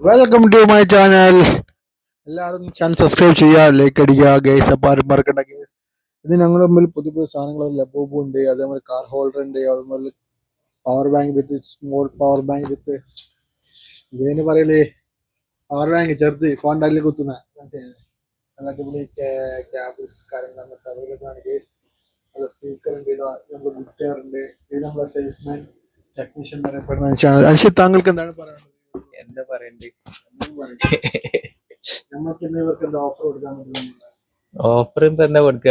Welcome to my channel എല്ലാവരും channel subscribe ചെയ്യുക like അടിക്കുക ഗേസ് അപ്പാരും മറക്കേണ്ട ഗേസ് ഇത് ഞങ്ങളുടെ മുമ്പിൽ പുതിയ പുതിയ സാധനങ്ങൾ ലബോബ് ഉണ്ട് അതേമാതിരി കാർ ഹോൾഡർ ഉണ്ട് അതേമാതിരി power bank with small power bank with ഇതിന് പറയലേ പവർ ബാങ്ക് ചെറുത് ഫോൺ ഡാലിൽ കുത്തുന്ന. അടിപൊളി ക്യാബിൾസ് കാര്യങ്ങൾ അങ്ങനത്തെ അവൈലബിളാണ് ഗേസ് നല്ല സ്പീക്കർ ഉണ്ട് നമ്മുടെ ഗിറ്റാർ ഉണ്ട്. ഇത് നമ്മുടെ സെയിൽസ്മാൻ ടെക്നീഷ്യൻ പറയപ്പെടുന്ന അനുഷാണ് താങ്കൾക്ക് എന്താണ് പറയാനുള്ളത്? എന്താ പറയണ്ടേ? ഓഫർ ഇപ്പൊ എന്താ കൊടുക്ക?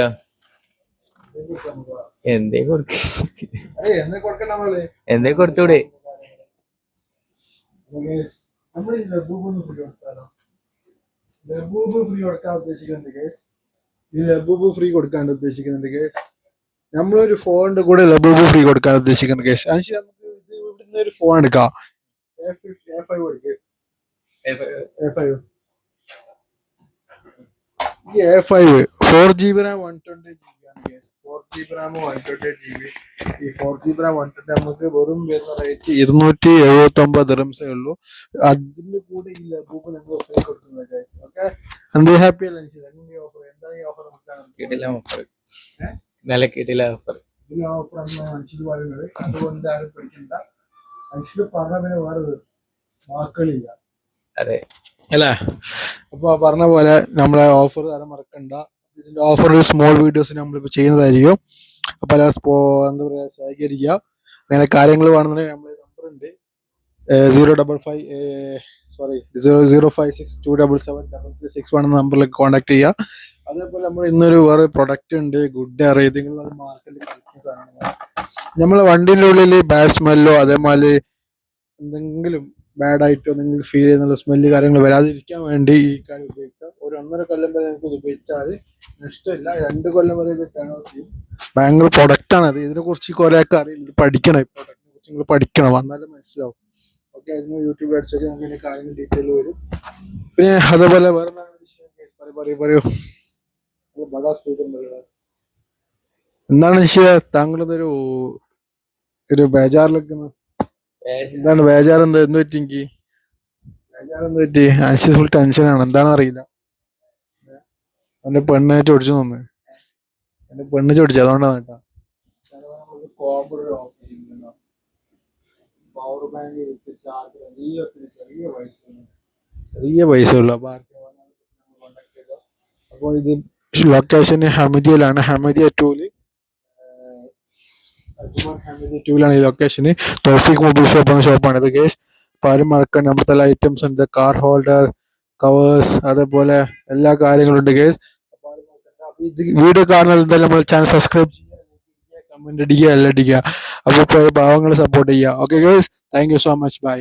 എന്തേ കൊടുക്ക? എന്താ കൊടുത്തൂടെ നമ്മൾ ഈ ഫ്രീ കൊടുത്താലോ? ലബൂബ് ഫ്രീ കൊടുക്കാൻ ഉദ്ദേശിക്കുന്നുണ്ട് കേസ് ഈ ലബൂബ് ഫ്രീ കൊടുക്കാൻ ഉദ്ദേശിക്കുന്നുണ്ട് കേസ് നമ്മളൊരു ഫോണിന്റെ കൂടെ ലബൂബ് ഫ്രീ കൊടുക്കാൻ ഉദ്ദേശിക്കുന്നുണ്ട് കേസ് അതിന് നമുക്ക് ഇത് ഇവിടുന്ന് ഒരു ഫോൺ എടുക്കാം. എ ഫിഫ്റ്റി എ ഫൈവ് കൊടുക്കുക എ ഫൈവ് ഈ A five four G B RAM one twenty G B ആണ് case four G B RAM one twenty G B ഈ four G B RAM one twenty നമുക്ക് വെറും വരുന്ന rate ഇരുന്നൂറ്റി എഴുപത്തി ഒമ്പത് ദിറംസേ ഉള്ളൂ. അതിന്റെ കൂടെ ഈ ലബൂബ് നമ്മൾ ഫ്രീ കൊടുക്കുന്നത് ഗൈസ് ഓക്കെ എന്ത് ഹാപ്പി അല്ല ഈ ഓഫർ എന്താണ് ഈ ഓഫർ കിടില ഓഫർ നല്ല കിടില ഓഫർ ഇതിന് ഓഫർ ആണ് മനുഷ്യർ പറയുന്നത്. അതുകൊണ്ട് ആരും പഠിക്കണ്ട മനുഷ്യർ പറഞ്ഞ പിന്നെ വേറെ അതെ. അല്ലേ? അപ്പൊ പറഞ്ഞ പോലെ നമ്മളെ ഓഫർ തരം മറക്കണ്ട. ഇതിന്റെ ഓഫർ ഒരു സ്മോൾ വീഡിയോസ് നമ്മളിപ്പോ ചെയ്യുന്നതായിരിക്കും. അപ്പൊ എല്ലാവരും സ്പോ എന്താ പറയാ സഹകരിക്കുക. അങ്ങനെ കാര്യങ്ങൾ വേണമെന്നുണ്ടെങ്കിൽ നമ്മൾ നമ്പർ ഉണ്ട്. Zero double five sorry zero zero five six two double seven double three six one എന്ന നമ്പറിലേക്ക് കോൺടാക്ട് ചെയ്യുക. അതേപോലെ നമ്മൾ ഇന്നൊരു വേറെ പ്രൊഡക്റ്റ് ഉണ്ട് ഗുഡ് അത് മാർക്കറ്റിൽ കളിക്കുന്ന നമ്മളെ വണ്ടിന്റെ ഉള്ളിൽ ബാഡ് സ്മെല്ലോ അതേമാതിരി എന്തെങ്കിലും ബാഡ് ആയിട്ടോ നിങ്ങൾ ഫീൽ ചെയ്യുന്നുള്ള സ്മെല്ല് കാര്യങ്ങൾ വരാതിരിക്കാൻ വേണ്ടി ഈ കാര്യം ഉപയോഗിക്കാം. ഒരു ഒന്നര കൊല്ലം വരെ നിങ്ങൾക്ക് ഇത് ഉപയോഗിച്ചാൽ നഷ്ടമില്ല. രണ്ട് കൊല്ലം വരെ ഇത് കാണാൻ ചെയ്യും ഭയങ്കര പ്രൊഡക്റ്റ് ആണ് അത്. ഇതിനെ കുറിച്ച് കുറെ ഒക്കെ അറിയില്ല പഠിക്കണം ഈ പ്രൊഡക്റ്റിനെ കുറിച്ച് നിങ്ങൾ പഠിക്കണം. വന്നാലും മനസ്സിലാവും. ഓക്കെ അതിന് യൂട്യൂബിൽ അടിച്ചൊക്കെ നമുക്ക് അതിന്റെ കാര്യങ്ങൾ ഡീറ്റെയിൽ വരും. പിന്നെ അതേപോലെ വേറെ എന്താണ് നിശ്ചയ താങ്കളതൊരു ഒരു ബേജാറിലൊക്കെ എന്താണ് ബേജാർ എന്താ എന്ത് പറ്റി എനിക്ക്? ബേജാർ എന്ത് പറ്റി? അനശ്യ ഫുൾ ടെൻഷനാണ് എന്താണെന്ന് അറിയില്ല എന്റെ പെണ്ണ് ചോടിച്ചു തോന്നു. എന്റെ പെണ്ണ് ചോടിച്ചു. അതുകൊണ്ടാണ് കേട്ടോ. ചെറിയ പൈസ ചെറിയ അപ്പൊ ആർക്കും കോണ്ടാക്ട് ചെയ്തോ. അപ്പൊ ഇത് ലൊക്കേഷൻ ഹമദിയയിലാണ്. ഹമദിയ ടൂൽ ടൂലാണ് ഈ ലൊക്കേഷന് തോഫിക് മൊബൈൽ ഷോപ്പ് എന്ന ഷോപ്പാണ് ഇത് കേസ് പാരും മറക്കാൻ നമ്മുടെ എല്ലാ ഐറ്റംസ് ഉണ്ട് കാർ ഹോൾഡർ കവേഴ്സ് അതേപോലെ എല്ലാ കാര്യങ്ങളും ഉണ്ട് കേസ് വീഡിയോ എന്തായാലും നമ്മൾ ചാനൽ സബ്സ്ക്രൈബ് ചെയ്യുക കമന്റ് അടിക്കുക എല്ലാം അടിക്കുക അപ്പൊ പാവങ്ങളെ സപ്പോർട്ട് ചെയ്യുക. Okay guys thank so much bye